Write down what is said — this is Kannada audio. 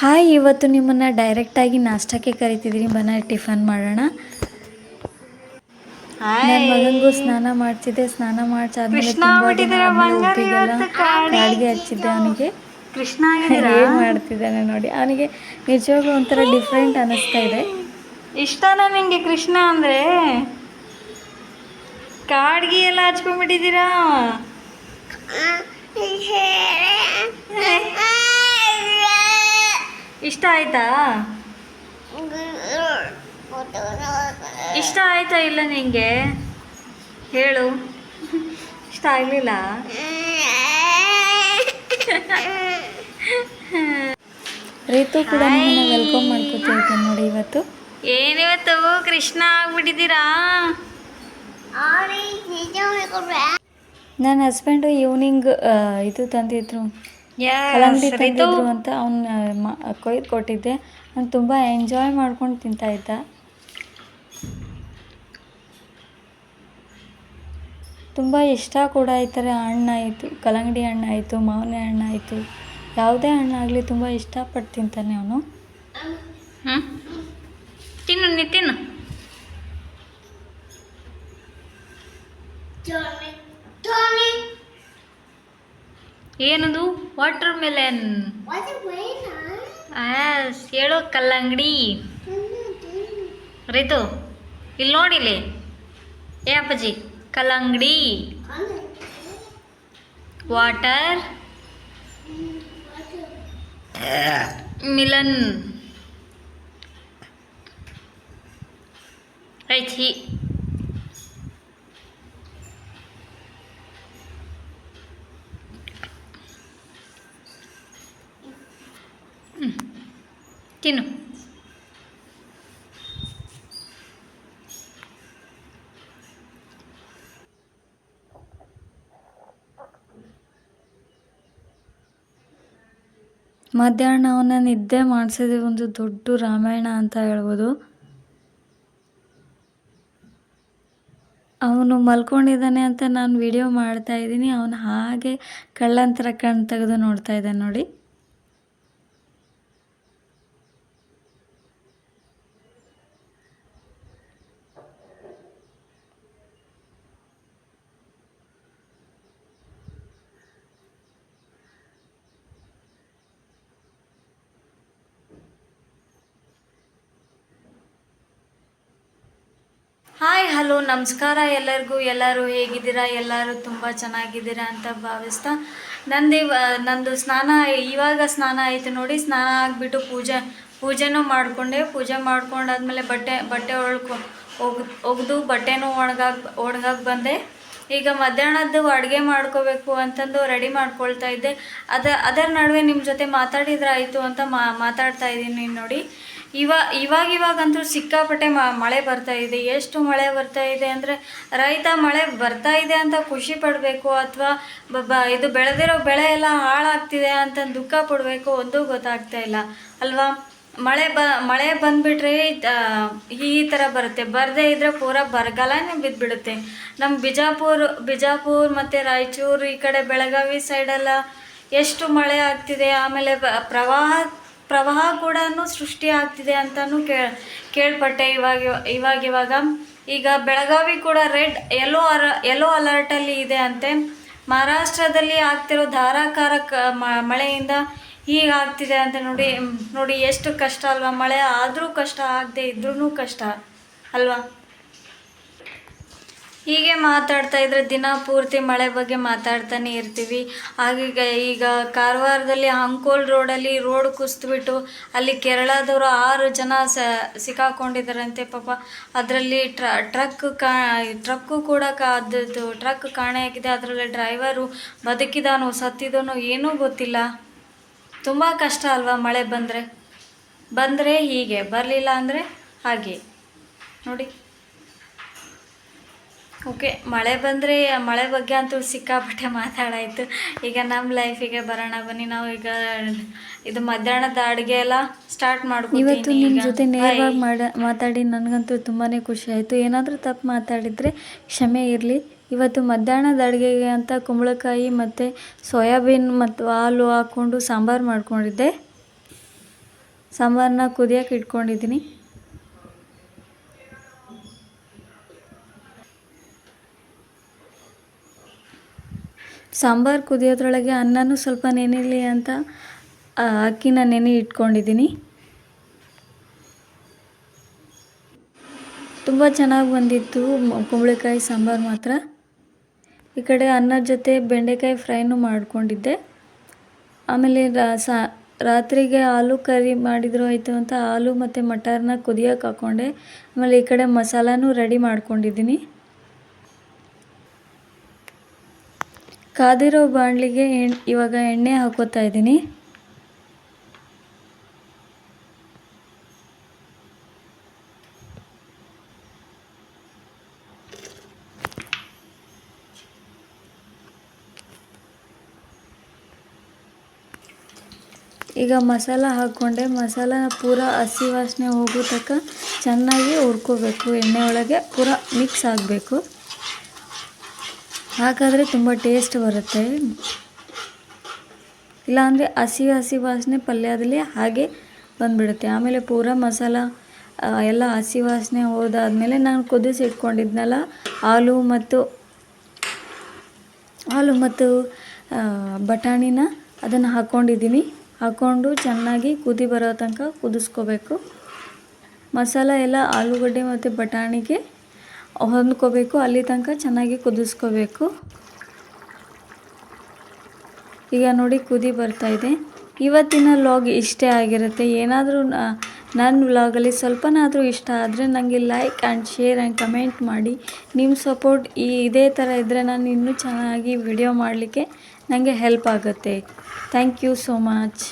ಹಾಯ್ ಇವತ್ತು ನಿಮ್ಮನ್ನು ಡೈರೆಕ್ಟಾಗಿ ನಾಷ್ಟಕ್ಕೆ ಕರಿತಿದ್ದೀನಿ. ಬನ್ನ ಟಿಫನ್ ಮಾಡೋಣ. ನನ್ನ ಮಗನಿಗೂ ಸ್ನಾನ ಮಾಡ್ತಿದ್ದೆ. ಸ್ನಾನ ಮಾಡಿಸಾದ್ಮೇಲೆ ಕಾಡಿಗೆ ಹಚ್ಚಿದ್ದೆ. ಅವನಿಗೆ. ಕೃಷ್ಣ ಮಾಡ್ತಿದ್ದಾನೆ ನೋಡಿ. ಅವನಿಗೆ ನಿಜವಾಗ್ಲೂ ಒಂಥರ ಡಿಫ್ರೆಂಟ್ ಅನ್ನಿಸ್ತಾ ಇದೆ. ಇಷ್ಟನಾ ನಿಂಗೆ ಕೃಷ್ಣ ಅಂದ್ರೆ? ಕಾಡ್ಗಿ ಎಲ್ಲ ಹಚ್ಕೊಂಡ್ಬಿಟ್ಟಿದ್ದೀರಾ? ಇಷ್ಟ ಆಯ್ತಾ? ಇಷ್ಟ ಆಯ್ತಾ ಇಲ್ಲ ನಿಂಗೆ? ಹೇಳು. ಇಷ್ಟ ಆಗ್ಲಿಲ್ಲ? ರೀತು ಕೂಡ ವೆಲ್ಕಮ್ ನೋಡಿ ಇವತ್ತು. ಏನಿವತ್ತು ಕೃಷ್ಣ ಆಗ್ಬಿಟ್ಟಿದ್ದೀರಾ? ನನ್ನ ಹಸ್ಬೆಂಡು ಈವ್ನಿಂಗ್ ಇದು ತಂದಿದ್ರು. ಕಲ್ಲಂಗಡಿ ತಂದಿದ್ರು ಅಂತ ಅವ್ನ ಕೊಯ್ದು ಕೊಟ್ಟಿದ್ದೆ. ಅವ್ನು ತುಂಬ ಎಂಜಾಯ್ ಮಾಡ್ಕೊಂಡು ತಿಂತಾ ಇದ್ದ. ತುಂಬ ಇಷ್ಟ ಕೂಡ ಈ ಥರ ಹಣ್ಣಾಯಿತು ಕಲ್ಲಂಗಡಿ ಹಣ್ಣಾಯಿತು ಮಾವಿನ ಹಣ್ಣಾಯಿತು ಯಾವುದೇ ಹಣ್ಣಾಗಲಿ ತುಂಬ ಇಷ್ಟಪಟ್ಟು ತಿಂತಾನೆ ಅವನು. ಹ್ಮ್? ತಿನ್ನು ನೀ ತಿನ್ನು. ಏನದು? ವಾಟರ್ ಮೆಲನ್ ಹೇಳೋ ಕಲ್ಲಂಗಡಿ ರೀತು ಇಲ್ಲಿ ನೋಡಿಲಿ ಏ ಅಪ್ಪಾಜಿ ಕಲ್ಲಂಗಡಿ ವಾಟರ್ ಮಿಲನ್ ಐತಿ ತಿನ್ನು. ಮಧ್ಯಾಹ್ನ ಅವನ ನಿದ್ದೆ ಮಾಡಿಸಿದೆ ಒಂದು ದೊಡ್ಡ ರಾಮಾಯಣ ಅಂತ ಹೇಳ್ಬೋದು. ಅವನು ಮಲ್ಕೊಂಡಿದ್ದಾನೆ ಅಂತ ನಾನು ವಿಡಿಯೋ ಮಾಡ್ತಾ ಇದ್ದೀನಿ. ಅವನು ಹಾಗೆ ಕಳ್ಳಂತರ ಕಣ್ಣು ತೆಗೆದು ನೋಡ್ತಾ ಇದ್ದಾನೆ ನೋಡಿ. ಹಾಯ್ ಹಲೋ ನಮಸ್ಕಾರ ಎಲ್ಲರಿಗೂ. ಎಲ್ಲರೂ ಹೇಗಿದ್ದೀರಾ? ಎಲ್ಲರೂ ತುಂಬ ಚೆನ್ನಾಗಿದ್ದೀರಾ ಅಂತ ಭಾವಿಸ್ತಾ ನಂದು ನಂದು ಸ್ನಾನ, ಇವಾಗ ಸ್ನಾನ ಆಯಿತು ನೋಡಿ, ಸ್ನಾನ ಆಗಿಬಿಟ್ಟು ಪೂಜೆ, ಪೂಜೆನೂ ಮಾಡಿಕೊಂಡೆ. ಪೂಜೆ ಮಾಡ್ಕೊಂಡಾದ್ಮೇಲೆ ಬಟ್ಟೆ ಬಟ್ಟೆ ಒಳ್ಕೊ ಒಗ್ ಒಗೆದು ಬಟ್ಟೆನೂ ಒಣಗಾಕ್ ಒಣಗಾಗಿ ಬಂದೆ. ಈಗ ಮಧ್ಯಾಹ್ನದ್ದು ಅಡುಗೆ ಮಾಡ್ಕೋಬೇಕು ಅಂತಂದು ರೆಡಿ ಮಾಡ್ಕೊಳ್ತಾ ಇದ್ದೆ. ಅದ, ಅದರ ನಡುವೆ ನಿಮ್ಮ ಜೊತೆ ಮಾತಾಡಿದ್ರೆ ಆಯಿತು ಅಂತ ಮಾತಾಡ್ತಾ ಇದ್ದೀನಿ ನೋಡಿ. ಇವಾಗ ಇವಾಗ ಇವಾಗಂತೂ ಸಿಕ್ಕಾಪಟ್ಟೆ ಮಳೆ ಬರ್ತಾ ಇದೆ. ಎಷ್ಟು ಮಳೆ ಬರ್ತಾ ಇದೆ ಅಂದರೆ ರೈತ ಮಳೆ ಬರ್ತಾ ಇದೆ ಅಂತ ಖುಷಿ ಪಡಬೇಕು ಅಥವಾ ಬ ಇದು ಬೆಳೆದಿರೋ ಬೆಳೆ ಎಲ್ಲ ಹಾಳಾಗ್ತಿದೆ ಅಂತ ದುಃಖ ಪಡಬೇಕು ಒಂದೂ ಗೊತ್ತಾಗ್ತಾ ಇಲ್ಲ. ಅಲ್ವಾ? ಮಳೆ ಬ, ಮಳೆ ಬಂದುಬಿಟ್ರೆ ಈ ಥರ ಬರುತ್ತೆ. ಬರದೇ ಇದ್ದರೆ ಪೂರಾ ಬರಗಾಲನೇ ಬಿದ್ದುಬಿಡುತ್ತೆ. ನಮ್ಮ ಬಿಜಾಪುರ, ಬಿಜಾಪುರ್ ಮತ್ತು ರಾಯಚೂರು ಈ ಕಡೆ ಬೆಳಗಾವಿ ಸೈಡೆಲ್ಲ ಎಷ್ಟು ಮಳೆ ಆಗ್ತಿದೆ. ಆಮೇಲೆ ಪ್ರವಾಹ ಪ್ರವಾಹ ಕೂಡ ಸೃಷ್ಟಿ ಆಗ್ತಿದೆ ಅಂತಲೂ ಕೇಳ್ಪಟ್ಟೆ ಇವಾಗ ಇವಾಗ ಇವಾಗ. ಈಗ ಬೆಳಗಾವಿ ಕೂಡ ರೆಡ್ ಯೆಲ್ಲೋ ಅರ ಯೆಲ್ಲೋ ಅಲರ್ಟಲ್ಲಿ ಇದೆ ಅಂತೆ. ಮಹಾರಾಷ್ಟ್ರದಲ್ಲಿ ಆಗ್ತಿರೋ ಧಾರಾಕಾರ ಕ- ಮಳೆಯಿಂದ ಹೀಗೆ ಆಗ್ತಿದೆ ಅಂತ ನೋಡಿ ನೋಡಿ ಎಷ್ಟು ಕಷ್ಟ ಅಲ್ವಾ? ಮಳೆ ಆದರೂ ಕಷ್ಟ, ಆಗದೆ ಇದ್ರೂ ಕಷ್ಟ ಅಲ್ವಾ? ಹೀಗೆ ಮಾತಾಡ್ತಾ ಇದ್ರೆ ದಿನ ಪೂರ್ತಿ ಮಳೆ ಬಗ್ಗೆ ಮಾತಾಡ್ತಾನೆ ಇರ್ತೀವಿ. ಹಾಗೀಗ ಈಗ ಕಾರವಾರದಲ್ಲಿ ಅಂಕೋಲ್ ರೋಡಲ್ಲಿ ರೋಡ್ ಕುಸಿದ್ಬಿಟ್ಟು ಅಲ್ಲಿ ಕೇರಳದವರು ಆರು ಜನ ಸಿಕ್ಕಾಕೊಂಡಿದ್ದಾರಂತೆ ಪಾಪ. ಅದರಲ್ಲಿ ಟ್ರ, ಟ್ರಕ್ ಕಾ, ಟ್ರಕ್ಕು ಕೂಡ ಕಾ ಅದು ಟ್ರಕ್ ಕಾಣೆಯಾಗಿದೆ. ಅದರಲ್ಲಿ ಡ್ರೈವರು ಬದುಕಿದಾನೋ, ಸತ್ತಿದಾನೋ ಏನೂ ಗೊತ್ತಿಲ್ಲ. ತುಂಬ ಕಷ್ಟ ಅಲ್ವಾ ಮಳೆ ಬಂದರೆ? ಬಂದರೆ ಹೀಗೆ, ಬರಲಿಲ್ಲ ಅಂದರೆ ಹಾಗೆ. ನೋಡಿ. ಓಕೆ ಮಳೆ ಬಂದರೆ ಮಳೆ ಬಗ್ಗೆ ಅಂತೂ ಸಿಕ್ಕಾಪಟ್ಟೆ ಮಾತಾಡಾಯಿತು. ಈಗ ನಮ್ಮ ಲೈಫಿಗೆ ಬರೋಣ ಬನ್ನಿ ನಾವು ಈಗ ಇದು ಮಧ್ಯಾಹ್ನದ ಅಡುಗೆ ಎಲ್ಲ ಸ್ಟಾರ್ಟ್ ಇವತ್ತು ಮಾಡ್ಕೊತೀನಿ ನಿಮ್ಮ ಜೊತೆ ನೇರವಾಗಿ. ಮಾಡ ಮಾತಾಡಿ ನನಗಂತೂ ತುಂಬಾ ಖುಷಿ ಆಯಿತು. ಏನಾದರೂ ತಪ್ಪು ಮಾತಾಡಿದರೆ ಕ್ಷಮೆ ಇರಲಿ. ಇವತ್ತು ಮಧ್ಯಾಹ್ನದ ಅಡುಗೆಗೆ ಅಂತ ಕುಂಬಳಕಾಯಿ ಮತ್ತು ಸೋಯಾಬೀನ್ ಮತ್ತು ಹಾಲು ಹಾಕ್ಕೊಂಡು ಸಾಂಬಾರು ಮಾಡ್ಕೊಂಡಿದ್ದೆ. ಸಾಂಬಾರನ್ನ ಕುದಿಯೋಕೆ ಇಟ್ಕೊಂಡಿದ್ದೀನಿ. ಸಾಂಬಾರು ಕುದಿಯೋದ್ರೊಳಗೆ ಅನ್ನನೂ ಸ್ವಲ್ಪ ನೆನೆಯಲಿ ಅಂತ ಅಕ್ಕಿನ ನೆನೆ ಇಟ್ಕೊಂಡಿದ್ದೀನಿ ತುಂಬ ಚೆನ್ನಾಗಿ ಬಂದಿತ್ತು ಕುಂಬಳಕಾಯಿ ಸಾಂಬಾರು ಮಾತ್ರ. ಈ ಕಡೆ ಅನ್ನದ ಜೊತೆ ಬೆಂಡೆಕಾಯಿ ಫ್ರೈನೂ ಮಾಡಿಕೊಂಡಿದ್ದೆ. ಆಮೇಲೆ ರಾತ್ರಿಗೆ ಆಲೂ ಕರಿ ಮಾಡಿದ್ರು ಆಯಿತು ಅಂತ ಆಲೂ ಮತ್ತು ಮಟಾರನ್ನ ಕುದಿಯೋಕೆ ಹಾಕ್ಕೊಂಡೆ ಆಮೇಲೆ ಈ ಕಡೆ ಮಸಾಲಾನೂ ರೆಡಿ ಮಾಡ್ಕೊಂಡಿದ್ದೀನಿ ಕಾದಿರೋ ಬಾಣಲಿಗೆ ಎಣ್, ಇವಾಗ ಎಣ್ಣೆ ಹಾಕೋತಾ ಇದ್ದೀನಿ. ಈಗ ಮಸಾಲ ಹಾಕ್ಕೊಂಡೆ. ಮಸಾಲ ಪೂರ ಹಸಿ ವಾಸನೆ ಹೋಗೋ ತನಕ ಚೆನ್ನಾಗಿ ಹುರ್ಕೋಬೇಕು. ಎಣ್ಣೆ ಒಳಗೆ ಪೂರ ಮಿಕ್ಸ್ ಆಗಬೇಕು. ಹಾಗಾದರೆ ತುಂಬ ಟೇಸ್ಟ್ ಬರುತ್ತೆ. ಇಲ್ಲಾಂದರೆ ಹಸಿ ಹಸಿ ವಾಸನೆ ಪಲ್ಯದಲ್ಲಿ ಹಾಗೆ ಬಂದುಬಿಡುತ್ತೆ. ಆಮೇಲೆ ಪೂರ ಮಸಾಲ ಎಲ್ಲ ಹಸಿ ವಾಸನೆ ಹೋದಾದಮೇಲೆ ನಾನು ಕುದಿಸಿ ಇಟ್ಕೊಂಡಿದ್ನಲ್ಲ, ಹಾಲು ಮತ್ತು ಹಾಲು ಮತ್ತು ಬಟಾಣಿನ ಅದನ್ನು ಹಾಕ್ಕೊಂಡಿದ್ದೀನಿ ಹಾಕ್ಕೊಂಡು ಚೆನ್ನಾಗಿ ಕುದಿ ಬರೋ ತನಕ ಕುದಿಸ್ಕೋಬೇಕು. ಮಸಾಲ ಎಲ್ಲ ಆಲೂಗಡ್ಡೆ ಮತ್ತು ಬಟಾಣಿಗೆ ಹೊಂದ್ಕೋಬೇಕು, ಅಲ್ಲಿ ತನಕ ಚೆನ್ನಾಗಿ ಕುದಿಸ್ಕೋಬೇಕು. ಈಗ ನೋಡಿ ಕುದಿ ಬರ್ತಾ ಇದೆ. ಇವತ್ತಿನ ವ್ಲಾಗ್ ಇಷ್ಟೇ ಆಗಿರುತ್ತೆ. ಏನಾದರೂ ನನ್ನ ವ್ಲಾಗಲ್ಲಿ ಸ್ವಲ್ಪನಾದರೂ ಇಷ್ಟ ಆದರೆ ನನಗೆ like and share and comment ಮಾಡಿ. ನಿಮ್ಮ ಸಪೋರ್ಟ್ ಈ, ಇದೇ ಥರ ಇದ್ದರೆ ನಾನು ಇನ್ನೂ ಚೆನ್ನಾಗಿ ವಿಡಿಯೋ ಮಾಡಲಿಕ್ಕೆ ನನಗೆ ಹೆಲ್ಪ್ ಆಗುತ್ತೆ. Thank you so much